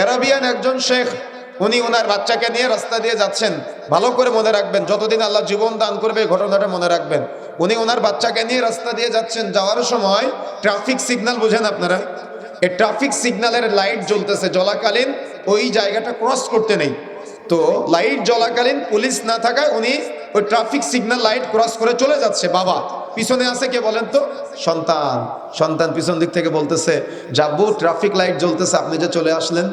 Arabian একজন শেখ, উনি ওনার বাচ্চাকে নিয়ে রাস্তা দিয়ে যাচ্ছেন। ভালো করে মনে রাখবেন, যতদিন আল্লাহ জীবন দান করবে, এই ঘটনাটা মনে রাখবেন। উনি ওনার বাচ্চাকে নিয়ে রাস্তা দিয়ে যাচ্ছেন, যাওয়ার সময় ট্রাফিক সিগন্যাল বুঝেন আপনারা? এই ট্রাফিক সিগন্যালের লাইট জ্বলতেছে, জলাকালীন ওই জায়গাটা ক্রস করতে নেই। তো লাইট জলাকালীন, পুলিশ না থাকায় উনি ওই ট্রাফিক সিগন্যাল লাইট ক্রস করে চলে যাচ্ছে, বাবা। পিছনে আছে কে বলেন তো? সন্তান। সন্তান পিছন দিক থেকে বলতেছে যাব ট্রাফিক লাইট জ্বলতেছে, আপনি যে চলে আসলেন।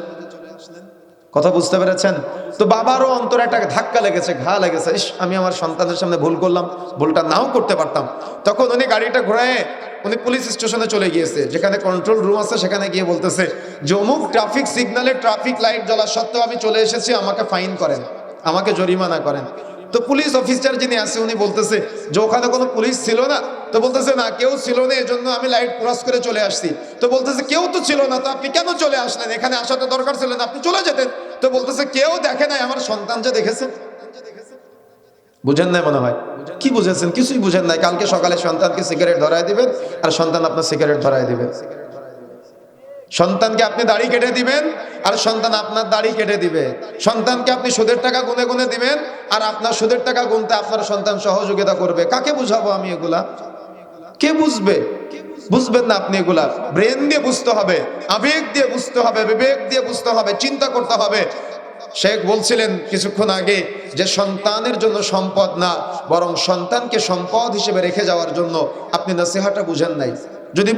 কথা বুঝতে পেরেছেন? তো বাবারও অন্তরে একটা ধাক্কা লেগেছে, ঘা লেগেছে। ইস, আমি আমার সন্তানের সামনে ভুল করলাম, ভুলটা নাও করতে পারতাম। তখন উনি গাড়িটা ঘোরায় উনি পুলিশ স্টেশনে চলে গিয়েছে, যেখানে কন্ট্রোল রুম আছে, সেখানে গিয়ে বলতেছে, যে অমুক ট্রাফিক সিগনালে ট্রাফিক লাইট জ্বলা সত্ত্বেও আমি চলে এসেছি, আমাকে ফাইন করেন, আমাকে জরিমানা করেন। তো পুলিশ অফিসার যিনি আছে, উনি বলতেছে, যে ওখানে কোনো পুলিশ ছিল না তো বলতেছে, না, কেউ ছিল না, এজন্য আমি লাইট ক্রস করে চলে আসছি। তো বলতেছে, কেউ তো ছিল না, তো আপনি কেন চলে আসলেন? এখানে আসাটা দরকার ছিল না, আপনি চলে যেতেন। তো বলতেছে, কেউ দেখে নাই, আমার সন্তান যে দেখেছে। বুঝেন নাই মনে হয়? কি বুঝেছেন? কিছুই বুঝেন নাই। কালকে সকালে সন্তানকে সিগারেট ধরায় দিবেন, আর সন্তান আপনার সিগারেট ধরায় দিবে সন্তানকে আপনি দাড়ি কেটে দিবেন, আর সন্তান আপনার দাড়ি কেটে দিবে। সন্তানকে আপনি সুদের টাকা গুনে গুনে দিবেন, আর আপনার সুদের টাকা গুনতে আপনার সন্তান সহযোগিতা করবে। কাকে বুঝাবো আমি এগুলা? কে বুঝবে? বুঝবেন না আপনি এগুলা। ব্রেন দিয়ে বুঝতে হবে, আবেগ দিয়ে বুঝতে হবে, বিবেক দিয়ে বুঝতে হবে, চিন্তা করতে হবে। শেখ বলছিলেন কিছুক্ষণ আগে যে সন্তানের জন্য সম্পদ না, বরং সন্তানকে সম্পদ হিসেবে রেখে যাওয়ার জন্য আপনি নসিহাটা বুঝেন নাই। যদি